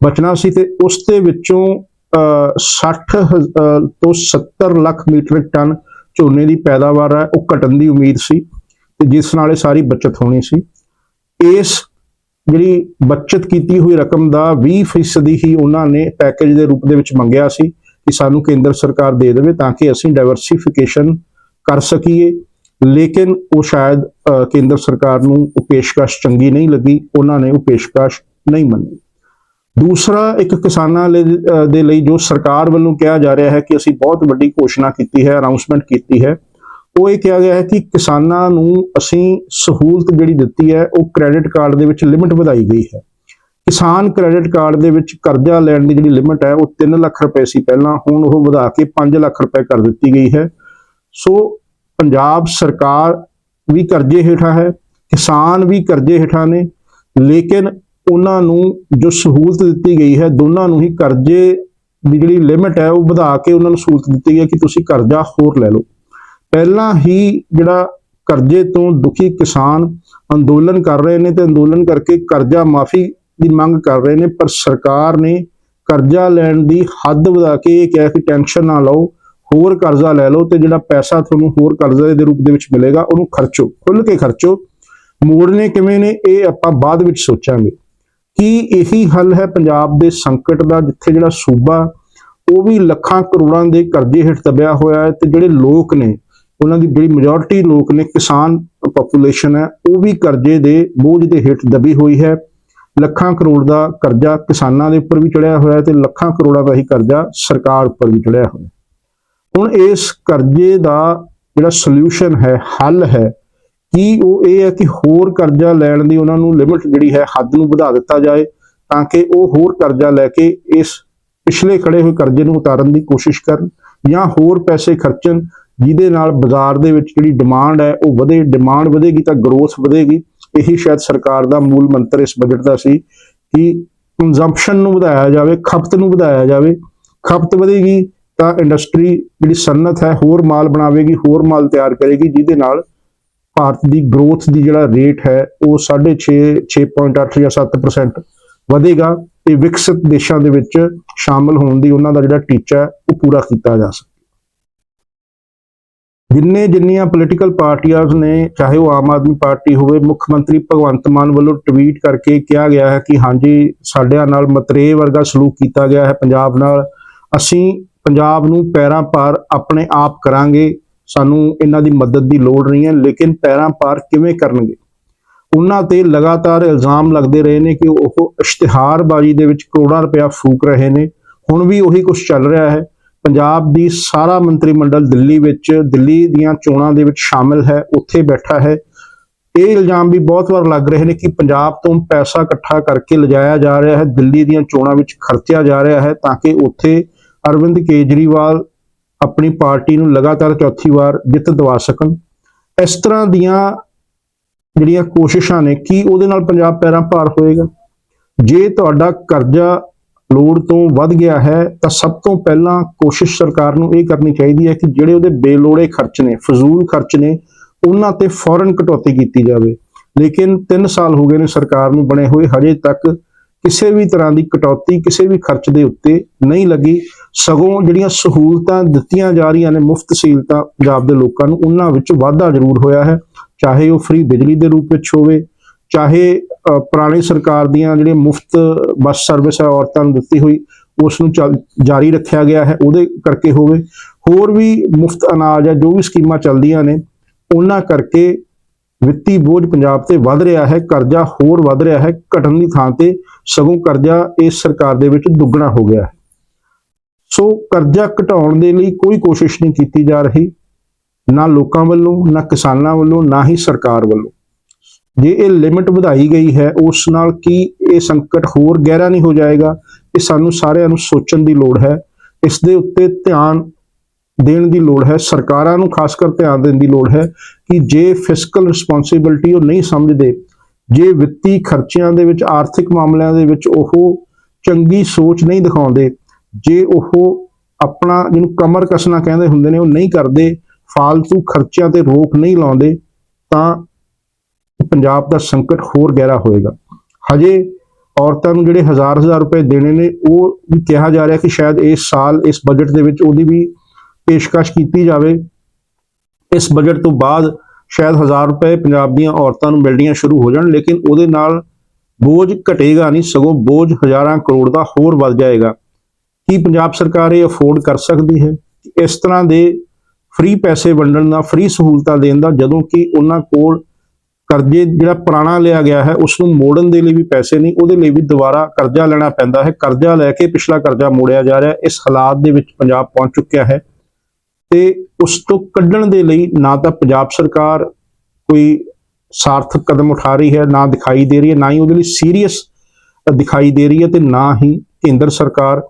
ਬਚਣਾ ਸੀ ਤੇ ਉਸ ਦੇ ਵਿੱਚੋਂ 60 ਹਜ਼- ਤੋਂ 70 ਲੱਖ ਮੀਟ੍ਰਿਕ ਟਨ ਝੋਨੇ ਦੀ ਪੈਦਾਵਾਰ ਹੈ, ਉਹ ਘਟਣ ਦੀ ਉਮੀਦ ਸੀ ਤੇ ਜਿਸ ਨਾਲ ਇਹ ਸਾਰੀ ਬਚਤ ਹੋਣੀ ਸੀ। ਇਸ ਜਿਹੜੀ ਬਚਤ ਕੀਤੀ ਹੋਈ ਰਕਮ ਦਾ 20% ਹੀ ਉਹਨਾਂ ਨੇ ਪੈਕੇਜ ਦੇ ਰੂਪ ਦੇ ਵਿੱਚ ਮੰਗਿਆ ਸੀ ਕਿ ਸਾਨੂੰ ਕੇਂਦਰ ਸਰਕਾਰ ਦੇ ਦੇਵੇ ਤਾਂ ਕਿ ਅਸੀਂ ਡਾਈਵਰਸਿਫਿਕੇਸ਼ਨ ਕਰ ਸਕੀਏ। ਲੇਕਿਨ ਉਹ ਸ਼ਾਇਦ ਕੇਂਦਰ ਸਰਕਾਰ ਨੂੰ ਉਹ ਪੇਸ਼ਕਸ਼ ਚੰਗੀ ਨਹੀਂ ਲੱਗੀ, ਉਹਨਾਂ ਨੇ ਉਹ ਪੇਸ਼ਕਸ਼ ਨਹੀਂ ਮੰਨੀ। ਦੂਸਰਾ ਇੱਕ ਕਿਸਾਨਾਂ ਲਈ- ਦੇ ਲਈ ਜੋ ਸਰਕਾਰ ਵੱਲੋਂ ਕਿਹਾ ਜਾ ਰਿਹਾ ਹੈ ਕਿ ਅਸੀਂ ਬਹੁਤ ਵੱਡੀ ਘੋਸ਼ਣਾ ਕੀਤੀ ਹੈ ਅਨਾਉਂਸਮੈਂਟ ਕੀਤੀ ਹੈ, ਉਹ ਇਹ ਕਿਹਾ ਗਿਆ ਹੈ ਕਿ ਕਿਸਾਨਾਂ ਨੂੰ ਅਸੀਂ ਸਹੂਲਤ ਜਿਹੜੀ ਦਿੱਤੀ ਹੈ, ਉਹ ਕ੍ਰੈਡਿਟ ਕਾਰਡ ਦੇ ਵਿੱਚ ਲਿਮਿਟ ਵਧਾਈ ਗਈ ਹੈ। ਕਿਸਾਨ ਕ੍ਰੈਡਿਟ ਕਾਰਡ ਦੇ ਵਿੱਚ ਕਰਜ਼ਾ ਲੈਣ ਦੀ ਜਿਹੜੀ ਲਿਮਿਟ ਹੈ, ਉਹ 3 ਲੱਖ ਰੁਪਏ ਸੀ ਪਹਿਲਾਂ, ਹੁਣ ਉਹ ਵਧਾ ਕੇ 5 ਲੱਖ ਰੁਪਏ ਕਰ ਦਿੱਤੀ ਗਈ ਹੈ। ਸੋ ਪੰਜਾਬ ਸਰਕਾਰ ਵੀ ਕਰਜ਼ੇ ਹੇਠਾਂ ਹੈ, ਕਿਸਾਨ ਵੀ ਕਰਜ਼ੇ ਹੇਠਾਂ ਨੇ, ਲੇਕਿਨ ਉਹਨਾਂ ਨੂੰ ਜੋ ਸਹੂਲਤ ਦਿੱਤੀ ਗਈ ਹੈ, ਦੋਨਾਂ ਨੂੰ ਹੀ ਕਰਜ਼ੇ ਦੀ ਜਿਹੜੀ ਲਿਮਿਟ ਹੈ, ਉਹ ਵਧਾ ਕੇ ਉਹਨਾਂ ਨੂੰ ਸਹੂਲਤ ਦਿੱਤੀ ਗਈ ਹੈ ਕਿ ਤੁਸੀਂ ਕਰਜ਼ਾ ਹੋਰ ਲੈ ਲਓ। ਪਹਿਲਾਂ ਹੀ ਜਿਹੜਾ ਕਰਜ਼ੇ ਤੋਂ ਦੁਖੀ ਕਿਸਾਨ ਅੰਦੋਲਨ ਕਰ ਰਹੇ ਨੇ ਤੇ ਅੰਦੋਲਨ ਕਰਕੇ ਕਰਜ਼ਾ ਮਾਫੀ ਦੀ ਮੰਗ ਕਰ ਰਹੇ ਨੇ, ਪਰ ਸਰਕਾਰ ਨੇ ਕਰਜ਼ਾ ਲੈਣ ਦੀ ਹੱਦ ਵਧਾ ਕੇ ਇਹ ਕਿਹਾ ਕਿ ਟੈਨਸ਼ਨ ਨਾ ਲਓ, ਹੋਰ ਕਰਜ਼ਾ ਲੈ ਲਓ ਤੇ ਜਿਹੜਾ ਪੈਸਾ ਤੁਹਾਨੂੰ ਹੋਰ ਕਰਜ਼ੇ ਦੇ ਰੂਪ ਦੇ ਵਿੱਚ ਮਿਲੇਗਾ, ਉਹਨੂੰ ਖਰਚੋ ਖੁੱਲ ਕੇ ਖਰਚੋ। ਮੋੜਨੇ ਕਿਵੇਂ ਨੇ, ਇਹ ਆਪਾਂ ਬਾਅਦ ਵਿੱਚ ਸੋਚਾਂਗੇ। ਕੀ ਇਹੀ ਹੱਲ ਹੈ ਪੰਜਾਬ ਦੇ ਸੰਕਟ ਦਾ, ਜਿੱਥੇ ਜਿਹੜਾ ਸੂਬਾ, ਉਹ ਵੀ ਲੱਖਾਂ ਕਰੋੜਾਂ ਦੇ ਕਰਜ਼ੇ ਹੇਠ ਦਬਿਆ ਹੋਇਆ ਹੈ ਤੇ ਜਿਹੜੇ ਲੋਕ ਨੇ, ਉਹਨਾਂ ਦੀ ਜਿਹੜੀ ਮੈਜੋਰਿਟੀ ਲੋਕ ਨੇ, ਕਿਸਾਨ ਪੋਪੂਲੇਸ਼ਨ ਹੈ, ਉਹ ਵੀ ਕਰਜ਼ੇ ਦੇ ਬੋਝ ਦੇ ਹੇਠ ਦਬੀ ਹੋਈ ਹੈ। ਲੱਖਾਂ ਕਰੋੜ ਦਾ ਕਰਜ਼ਾ ਕਿਸਾਨਾਂ ਦੇ ਉੱਪਰ ਵੀ ਚੜਿਆ ਹੋਇਆ ਹੈ ਤੇ ਲੱਖਾਂ ਕਰੋੜਾਂ ਦਾ ਹੀ ਕਰਜ਼ਾ ਸਰਕਾਰ ਉੱਪਰ ਵੀ ਚੜਿਆ ਹੋਇਆ ਹੁਣ ਇਸ ਕਰਜ਼ੇ ਦਾ ਜਿਹੜਾ ਸੋਲੂਸ਼ਨ ਹੈ, ਹੱਲ ਹੈ ਕੀ ਉਹ ਇਹ ਹੈ ਕਿ ਹੋਰ ਕਰਜ਼ਾ ਲੈਣ ਦੀ ਉਹਨਾਂ ਨੂੰ ਲਿਮਿਟ ਜਿਹੜੀ ਹੈ ਹੱਦ ਨੂੰ ਵਧਾ ਦਿੱਤਾ ਜਾਏ ਤਾਂ ਕਿ ਉਹ ਹੋਰ ਕਰਜ਼ਾ ਲੈ ਕੇ ਇਸ ਪਿਛਲੇ ਖੜੇ ਹੋਏ ਕਰਜ਼ੇ ਨੂੰ ਉਤਾਰਨ ਦੀ ਕੋਸ਼ਿਸ਼ ਕਰਨ ਜਾਂ ਹੋਰ ਪੈਸੇ ਖਰਚਣ ਜਿਹਦੇ ਨਾਲ ਬਾਜ਼ਾਰ ਦੇ ਵਿੱਚ ਜਿਹੜੀ ਡਿਮਾਂਡ ਹੈ ਉਹ ਵਧੇ ਡਿਮਾਂਡ ਵਧੇਗੀ ਤਾਂ ਗਰੋਥ ਵਧੇਗੀ। ਇਹੀ ਸ਼ਾਇਦ ਸਰਕਾਰ ਦਾ ਮੂਲ ਮੰਤਰ ਇਸ ਬਜਟ ਦਾ ਸੀ ਕਿ ਕੰਜ਼ੰਪਸ਼ਨ ਨੂੰ ਵਧਾਇਆ ਜਾਵੇ, ਖਪਤ ਨੂੰ ਵਧਾਇਆ ਜਾਵੇ। ਖਪਤ ਵਧੇਗੀ ਤਾਂ ਇੰਡਸਟਰੀ ਜਿਹੜੀ ਸਨਅਤ ਹੈ ਹੋਰ ਮਾਲ ਬਣਾਵੇਗੀ, ਹੋਰ ਮਾਲ ਤਿਆਰ ਕਰੇਗੀ ਜਿਹਦੇ ਨਾਲ ਭਾਰਤ ਦੀ ਗਰੋਥ ਦੀ ਜਿਹੜਾ ਰੇਟ ਹੈ, ਉਹ 6.5 6.8 ਜਾਂ 7% ਵਧੇਗਾ ਤੇ ਵਿਕਸਿਤ ਦੇਸ਼ਾਂ ਦੇ ਵਿੱਚ ਸ਼ਾਮਲ ਹੋਣ ਦੀ ਉਹਨਾਂ ਦਾ ਜਿਹੜਾ ਟੀਚਾ ਹੈ, ਉਹ ਪੂਰਾ ਕੀਤਾ ਜਾ ਸਕੇ। ਜਿੰਨੇ ਜਿੰਨੀਆਂ ਪੋਲੀਟੀਕਲ ਪਾਰਟੀਆਂ ਨੇ, ਚਾਹੇ ਉਹ ਆਮ ਆਦਮੀ ਪਾਰਟੀ ਹੋਵੇ, ਮੁੱਖ ਮੰਤਰੀ ਭਗਵੰਤ ਮਾਨ ਵੱਲੋਂ ਟਵੀਟ ਕਰਕੇ ਕਿਹਾ ਗਿਆ ਹੈ ਕਿ ਹਾਂਜੀ, ਸਾਡਿਆਂ ਨਾਲ ਮਤਰੇ ਵਰਗਾ ਸਲੂਕ ਕੀਤਾ ਗਿਆ ਹੈ ਪੰਜਾਬ ਨਾਲ। ਅਸੀਂ ਪੰਜਾਬ ਨੂੰ ਪੈਰਾਂ ਪਾਰ ਆਪਣੇ ਆਪ ਕਰਾਂਗੇ। ਸਾਨੂੰ ਇਹਨਾਂ ਦੀ ਮਦਦ ਦੀ ਲੋੜ ਨਹੀਂ ਹੈ, ਲੇਕਿਨ ਪੈਰਾਂ ਪਾਰ ਕਿਵੇਂ ਕਰਨਗੇ? ਉਹਨਾਂ ਤੇ ਲਗਾਤਾਰ ਇਲਜ਼ਾਮ ਲੱਗਦੇ ਰਹੇ ਨੇ ਕਿ ਉਹ ਇਸ਼ਤਿਹਾਰਬਾਜ਼ੀ ਦੇ ਵਿੱਚ ਕਰੋੜਾਂ ਰੁਪਇਆ ਫੂਕ ਰਹੇ ਨੇ। ਹੁਣ ਵੀ ਉਹੀ ਕੁਝ ਚੱਲ ਰਿਹਾ ਹੈ। ਪੰਜਾਬ ਦੀ ਸਾਰਾ ਮੰਤਰੀ ਮੰਡਲ ਦਿੱਲੀ ਵਿੱਚ, ਦਿੱਲੀ ਦੀਆਂ ਚੋਣਾਂ ਦੇ ਵਿੱਚ ਸ਼ਾਮਿਲ ਹੈ, ਉੱਥੇ ਬੈਠਾ ਹੈ। ਇਹ ਇਲਜ਼ਾਮ ਵੀ ਬਹੁਤ ਵਾਰ ਲੱਗ ਰਹੇ ਨੇ ਕਿ ਪੰਜਾਬ ਤੋਂ ਪੈਸਾ ਇਕੱਠਾ ਕਰਕੇ ਲਿਜਾਇਆ ਜਾ ਰਿਹਾ ਹੈ, ਦਿੱਲੀ ਦੀਆਂ ਚੋਣਾਂ ਵਿੱਚ ਖਰਚਿਆ ਜਾ ਰਿਹਾ ਹੈ ਤਾਂ ਕਿ ਉੱਥੇ ਅਰਵਿੰਦ ਕੇਜਰੀਵਾਲ ਆਪਣੀ ਪਾਰਟੀ ਨੂੰ ਲਗਾਤਾਰ ਚੌਥੀ ਵਾਰ ਜਿੱਤ ਦਿਵਾ ਸਕਣ। ਇਸ ਤਰ੍ਹਾਂ ਦੀਆਂ ਜਿਹੜੀਆਂ ਕੋਸ਼ਿਸ਼ਾਂ ਨੇ, ਕੀ ਉਹਦੇ ਨਾਲ ਪੰਜਾਬ ਪੈਰਾਂ ਭਾਰ ਹੋਏਗਾ? ਜੇ ਤੁਹਾਡਾ ਕਰਜ਼ਾ ਲੋੜ ਤੋਂ ਵੱਧ ਗਿਆ ਹੈ, ਤਾਂ ਸਭ ਤੋਂ ਪਹਿਲਾਂ ਕੋਸ਼ਿਸ਼ ਸਰਕਾਰ ਨੂੰ ਇਹ ਕਰਨੀ ਚਾਹੀਦੀ ਹੈ ਕਿ ਜਿਹੜੇ ਉਹਦੇ ਬੇਲੋੜੇ ਖਰਚ ਨੇ, ਫਜ਼ੂਲ ਖਰਚ ਨੇ, ਉਹਨਾਂ ਤੇ ਫੌਰਨ ਕਟੌਤੀ ਕੀਤੀ ਜਾਵੇ। ਲੇਕਿਨ 3 ਸਾਲ ਹੋ ਗਏ ਨੇ ਸਰਕਾਰ ਨੂੰ ਬਣੇ ਹੋਏ, ਹਜੇ ਤੱਕ ਕਿਸੇ ਵੀ ਤਰ੍ਹਾਂ ਦੀ ਕਟੌਤੀ ਕਿਸੇ ਵੀ ਖਰਚ ਦੇ ਉੱਤੇ ਨਹੀਂ ਲੱਗੀ। ਸਗੋਂ ਜਿਹੜੀਆਂ ਸਹੂਲਤਾਂ ਦਿੱਤੀਆਂ ਜਾ ਰਹੀਆਂ ਨੇ ਮੁਫਤ ਸਹੂਲਤਾਂ ਪੰਜਾਬ ਦੇ ਲੋਕਾਂ ਨੂੰ ਉਹਨਾਂ ਵਿੱਚ ਵਾਧਾ ਜ਼ਰੂਰ ਹੋਇਆ ਹੈ। ਚਾਹੇ ਉਹ ਫ੍ਰੀ ਬਿਜਲੀ ਦੇ ਰੂਪ ਵਿੱਚ ਹੋਵੇ ਚਾਹੇ ਅ, ਪੁਰਾਣੀ ਸਰਕਾਰ ਦੀਆਂ ਜਿਹੜੇ ਮੁਫਤ ਬੱਸ ਸਰਵਿਸ ਹੈ ਔਰਤਾਂ ਨੂੰ ਦਿੱਤੀ ਹੋਈ ਉਸ ਨੂੰ ਚੱਲ- ਜਾਰੀ ਰੱਖਿਆ ਗਿਆ ਹੈ ਉਹਦੇ ਕਰਕੇ ਹੋਵੇ। ਹੋਰ ਵੀ ਮੁਫਤ ਅਨਾਜ ਹੈ ਜੋ ਵੀ ਸਕੀਮਾਂ ਚੱਲਦੀਆਂ ਨੇ ਉਹਨਾਂ ਕਰਕੇ ਵਿੱਤੀ ਬੋਝ ਪੰਜਾਬ ਤੇ ਵੱਧ ਰਿਹਾ ਹੈ ਕਰਜ਼ਾ ਹੋਰ ਵੱਧ ਰਿਹਾ ਹੈ। ਘਟਣ ਦੀ ਥਾਂ ਤੇ ਸਗੋਂ ਕਰਜ਼ਾ ਇਸ ਸਰਕਾਰ ਦੇ ਵਿੱਚ ਦੁੱਗਣਾ ਹੋ ਗਿਆ ਹੈ। ਸੋ ਕਰਜ਼ਾ ਘਟਾਉਣ ਦੇ ਲਈ ਕੋਈ ਕੋਸ਼ਿਸ਼ ਨਹੀਂ ਕੀਤੀ ਜਾ ਰਹੀ, ਨਾ ਲੋਕਾਂ ਵੱਲੋਂ, ਨਾ ਕਿਸਾਨਾਂ ਵੱਲੋਂ, ਨਾ ਹੀ ਸਰਕਾਰ ਵੱਲੋਂ। ਜੇ ਇਹ ਲਿਮਿਟ ਵਧਾਈ ਗਈ ਹੈ, ਉਸ ਨਾਲ ਕੀ ਇਹ ਸੰਕਟ ਹੋਰ ਗਹਿਰਾ ਨਹੀਂ ਹੋ ਜਾਏਗਾ? ਇਹ ਸਾਨੂੰ ਸਾਰਿਆਂ ਨੂੰ ਸੋਚਣ ਦੀ ਲੋੜ ਹੈ। ਇਸ ਦੇ ਉੱਤੇ ਧਿਆਨ ਦੇਣ ਦੀ ਲੋੜ ਹੈ। ਸਰਕਾਰਾਂ ਨੂੰ ਖਾਸ ਕਰ ਧਿਆਨ ਦੇਣ ਦੀ ਲੋੜ ਹੈ ਕਿ ਜੇ ਫਿਸਕਲ ਰਿਸਪੌਂਸਿਬਿਲਟੀ ਉਹ ਨਹੀਂ ਸਮਝਦੇ ਜੇ ਵਿੱਤੀ ਖਰਚਿਆਂ ਦੇ ਵਿੱਚ, ਆਰਥਿਕ ਮਾਮਲਿਆਂ ਦੇ ਵਿੱਚ ਉਹ ਚੰਗੀ ਸੋਚ ਨਹੀਂ ਦਿਖਾਉਂਦੇ, ਜੇ ਉਹ ਆਪਣਾ ਜਿਹਨੂੰ ਕਮਰ ਕਸਣਾ ਕਹਿੰਦੇ ਹੁੰਦੇ ਨੇ, ਉਹ ਨਹੀਂ ਕਰਦੇ, ਫਾਲਤੂ ਖਰਚਿਆਂ ਤੇ ਰੋਕ ਨਹੀਂ ਲਾਉਂਦੇ, ਤਾਂ ਪੰਜਾਬ ਦਾ ਸੰਕਟ ਹੋਰ ਗਹਿਰਾ ਹੋਏਗਾ। ਹਜੇ ਔਰਤਾਂ ਨੂੰ ਜਿਹੜੇ ਹਜ਼ਾਰ ਹਜ਼ਾਰ ਰੁਪਏ ਦੇਣੇ ਨੇ, ਉਹ ਵੀ ਕਿਹਾ ਜਾ ਰਿਹਾ ਕਿ ਸ਼ਾਇਦ ਇਸ ਸਾਲ ਇਸ ਬਜਟ ਦੇ ਵਿੱਚ ਉਹਦੀ ਵੀ ਪੇਸ਼ਕਸ਼ ਕੀਤੀ ਜਾਵੇ। ਇਸ ਬਜਟ ਤੋਂ ਬਾਅਦ ਸ਼ਾਇਦ ਹਜ਼ਾਰ ਰੁਪਏ ਪੰਜਾਬ ਦੀਆਂ ਔਰਤਾਂ ਨੂੰ ਮਿਲਣੀਆਂ ਸ਼ੁਰੂ ਹੋ ਜਾਣ, ਲੇਕਿਨ ਉਹਦੇ ਨਾਲ ਬੋਝ ਘਟੇਗਾ ਨਹੀਂ, ਸਗੋਂ ਬੋਝ ਹਜ਼ਾਰਾਂ ਕਰੋੜ ਦਾ ਹੋਰ ਵੱਧ ਜਾਏਗਾ। ਕੀ ਪੰਜਾਬ ਸਰਕਾਰ ਇਹ ਅਫੋਰਡ ਕਰ ਸਕਦੀ ਹੈ? ਇਸ ਤਰ੍ਹਾਂ ਦੇ ਫ੍ਰੀ ਪੈਸੇ ਵੰਡਣ ਦਾ, ਫ੍ਰੀ ਸਹੂਲਤਾਂ ਦੇਣ ਦਾ, ਜਦੋਂ ਕਿ ਉਹਨਾਂ ਕੋਲ ਕਰਜ਼ੇ ਜਿਹੜਾ ਪੁਰਾਣਾ ਲਿਆ ਗਿਆ ਹੈ ਉਸ ਨੂੰ ਮੋੜਨ ਦੇ ਲਈ ਵੀ ਪੈਸੇ ਨਹੀਂ, ਉਹਦੇ ਲਈ ਵੀ ਦੁਬਾਰਾ ਕਰਜ਼ਾ ਲੈਣਾ ਪੈਂਦਾ ਹੈ। ਕਰਜ਼ਾ ਲੈ ਕੇ ਪਿਛਲਾ ਕਰਜ਼ਾ ਮੋੜਿਆ ਜਾ ਰਿਹਾ ਇਸ ਹਾਲਾਤ ਦੇ ਵਿੱਚ ਪੰਜਾਬ ਪਹੁੰਚ ਚੁੱਕਿਆ ਹੈ। ਤੇ ਉਸ ਤੋਂ ਕੱਢਣ ਦੇ ਲਈ ਨਾ ਤਾਂ ਪੰਜਾਬ ਸਰਕਾਰ ਕੋਈ ਸਾਰਥਕ ਕਦਮ ਉਠਾ ਰਹੀ ਹੈ, ਨਾ ਦਿਖਾਈ ਦੇ ਰਹੀ ਹੈ, ਨਾ ਹੀ ਉਹਦੇ ਲਈ ਸੀਰੀਅਸ ਦਿਖਾਈ ਦੇ ਰਹੀ ਹੈ ਤੇ ਨਾ ਹੀ ਕੇਂਦਰ ਸਰਕਾਰ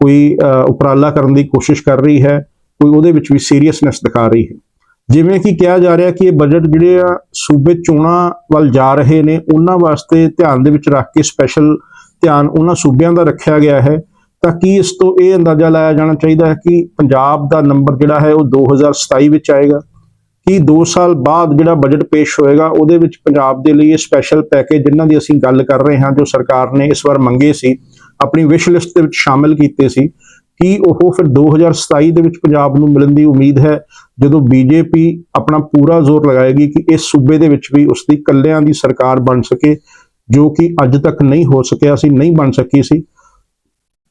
ਕੋਈ ਉਪਰਾਲਾ ਕਰਨ ਦੀ ਕੋਸ਼ਿਸ਼ ਕਰ ਰਹੀ ਹੈ, ਕੋਈ ਉਹਦੇ ਵਿੱਚ ਵੀ ਸੀਰੀਅਸਨੈਸ ਦਿਖਾ ਰਹੀ ਹੈ। ਜਿਵੇਂ ਕਿ ਕਿਹਾ ਜਾ ਰਿਹਾ ਕਿ ਇਹ ਬਜਟ ਜਿਹੜੇ ਆ ਸੂਬੇ ਚੋਣਾਂ ਵੱਲ ਜਾ ਰਹੇ ਨੇ, ਉਹਨਾਂ ਵਾਸਤੇ ਧਿਆਨ ਦੇ ਵਿੱਚ ਰੱਖ ਕੇ ਸਪੈਸ਼ਲ ਧਿਆਨ ਉਹਨਾਂ ਸੂਬਿਆਂ ਦਾ ਰੱਖਿਆ ਗਿਆ ਹੈ। ਤਾਂ ਕੀ ਇਸ ਤੋਂ ਇਹ ਅੰਦਾਜ਼ਾ ਲਾਇਆ ਜਾਣਾ ਚਾਹੀਦਾ ਹੈ ਕਿ ਪੰਜਾਬ ਦਾ ਨੰਬਰ ਜਿਹੜਾ ਹੈ ਉਹ 2027 ਵਿੱਚ ਆਏਗਾ? ਕਿ 2 ਸਾਲ ਬਾਅਦ ਜਿਹੜਾ ਬਜਟ ਪੇਸ਼ ਹੋਏਗਾ, ਉਹਦੇ ਵਿੱਚ ਪੰਜਾਬ ਦੇ ਲਈ ਇਹ ਸਪੈਸ਼ਲ ਪੈਕੇਜ ਜਿਨ੍ਹਾਂ ਦੀ ਅਸੀਂ ਗੱਲ ਕਰ ਰਹੇ ਹਾਂ, ਜੋ ਸਰਕਾਰ ਨੇ ਇਸ ਵਾਰ ਮੰਗੇ ਸੀ, ਆਪਣੀ ਵਿਸ਼ ਲਿਸਟ ਦੇ ਵਿੱਚ ਸ਼ਾਮਿਲ ਕੀਤੇ ਸੀ, ਕਿ ਉਹ ਫਿਰ 2027 ਦੇ ਵਿੱਚ ਪੰਜਾਬ ਨੂੰ ਮਿਲਣ ਦੀ ਉਮੀਦ ਹੈ? ਜਦੋਂ ਬੀਜੇਪੀ ਆਪਣਾ ਪੂਰਾ ਜ਼ੋਰ ਲਗਾਏਗੀ ਕਿ ਇਸ ਸੂਬੇ ਦੇ ਵਿੱਚ ਵੀ ਉਸ ਦੀ ਕੱਲਿਆਂ ਦੀ ਸਰਕਾਰ ਬਣ ਸਕੇ, ਜੋ ਕਿ ਅੱਜ ਤੱਕ ਨਹੀਂ ਹੋ ਸਕਿਆ ਸੀ, ਨਹੀਂ ਬਣ ਸਕੀ ਸੀ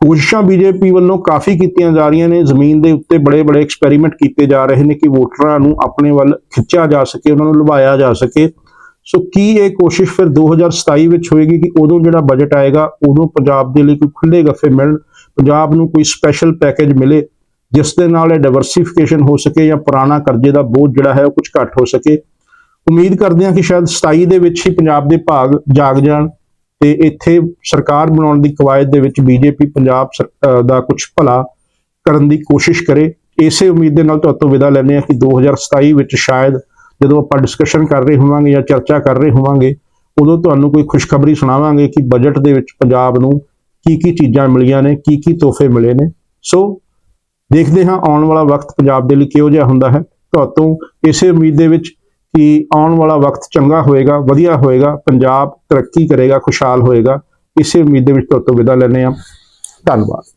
ਕੋਸ਼ਿਸ਼ਾਂ ਬੀਜੇਪੀ ਵੱਲੋਂ ਕਾਫੀ ਕੀਤੀਆਂ ਜਾ ਰਹੀਆਂ ਨੇ। ਜ਼ਮੀਨ ਦੇ ਉੱਤੇ ਬੜੇ-ਬੜੇ ਐਕਸਪੈਰੀਮੈਂਟ ਕੀਤੇ ਜਾ ਰਹੇ ਨੇ ਕਿ ਵੋਟਰਾਂ ਨੂੰ ਆਪਣੇ ਵੱਲ ਖਿੱਚਿਆ ਜਾ ਸਕੇ, ਉਹਨਾਂ ਨੂੰ ਲੁਭਾਇਆ ਜਾ ਸਕੇ। ਸੋ ਕੀ ਇਹ ਕੋਸ਼ਿਸ਼ ਫਿਰ 2027 ਵਿੱਚ ਹੋਏਗੀ ਕਿ ਉਦੋਂ ਜਿਹੜਾ ਬਜਟ ਆਏਗਾ, ਉਦੋਂ ਪੰਜਾਬ ਦੇ ਲਈ ਕੋਈ ਖੁੱਲੇ ਗੱਫੇ ਮਿਲਣ, ਪੰਜਾਬ ਨੂੰ ਕੋਈ ਸਪੈਸ਼ਲ ਪੈਕੇਜ ਮਿਲੇ, ਜਿਸ ਦੇ ਨਾਲ ਇਹ ਡਾਈਵਰਸਿਫਿਕੇਸ਼ਨ ਹੋ ਸਕੇ ਜਾਂ ਪੁਰਾਣਾ ਕਰਜ਼ੇ ਦਾ ਬੋਝ ਜਿਹੜਾ ਹੈ ਉਹ ਕੁਝ ਘੱਟ ਹੋ ਸਕੇ। ਉਮੀਦ ਕਰਦੇ ਹਾਂ ਕਿ ਸ਼ਾਇਦ 27 ਦੇ ਵਿੱਚ ਹੀ ਪੰਜਾਬ ਦੇ ਭਾਗ ਜਾਗ ਜਾਣ। ਤੇ ਇੱਥੇ ਸਰਕਾਰ ਬਣਾਉਣ ਦੀ ਕਵਾਇਦ ਦੇ ਵਿੱਚ ਬੀਜੇਪੀ ਪੰਜਾਬ ਸਰ- ਦਾ ਕੁਝ ਭਲਾ ਕਰਨ ਦੀ ਕੋਸ਼ਿਸ਼ ਕਰੇ, ਇਸੇ ਉਮੀਦ ਦੇ ਨਾਲ ਤੁਹਾਡੇ ਤੋਂ ਵਿਦਾ ਲੈਂਦੇ ਹਾਂ ਕਿ 2027 ਵਿੱਚ ਸ਼ਾਇਦ ਜਦੋਂ ਆਪਾਂ ਡਿਸਕਸ਼ਨ ਕਰ ਰਹੇ ਹੋਵਾਂਗੇ ਜਾਂ ਚਰਚਾ ਕਰ ਰਹੇ ਹੋਵਾਂਗੇ, ਉਦੋਂ ਤੁਹਾਨੂੰ ਕੋਈ ਖੁਸ਼ਖਬਰੀ ਸੁਣਾਵਾਂਗੇ ਕਿ ਬਜਟ ਦੇ ਵਿੱਚ ਪੰਜਾਬ ਨੂੰ ਕੀ ਕੀ ਚੀਜ਼ਾਂ ਮਿਲੀਆਂ ਨੇ ਕੀ ਕੀ ਤੋਹਫੇ ਮਿਲੇ ਨੇ। ਸੋ ਦੇਖਦੇ ਹਾਂ ਆਉਣ ਵਾਲਾ ਵਕਤ ਪੰਜਾਬ ਦੇ ਲਈ ਕਿਹੋ ਜਿਹਾ ਹੁੰਦਾ ਹੈ। ਤੁਹਾਤੋਂ ਇਸੇ ਉਮੀਦ ਦੇ ਵਿੱਚ ਕਿ ਆਉਣ ਵਾਲਾ ਵਕਤ ਚੰਗਾ ਹੋਏਗਾ, ਵਧੀਆ ਹੋਏਗਾ, ਪੰਜਾਬ ਤਰੱਕੀ ਕਰੇਗਾ, ਖੁਸ਼ਹਾਲ ਹੋਏਗਾ। ਇਸੇ ਉਮੀਦ ਦੇ ਵਿੱਚ ਤੁਹਾਡੇ ਤੋਂ ਵਿਦਾ ਲੈਂਦੇ ਹਾਂ। ਧੰਨਵਾਦ।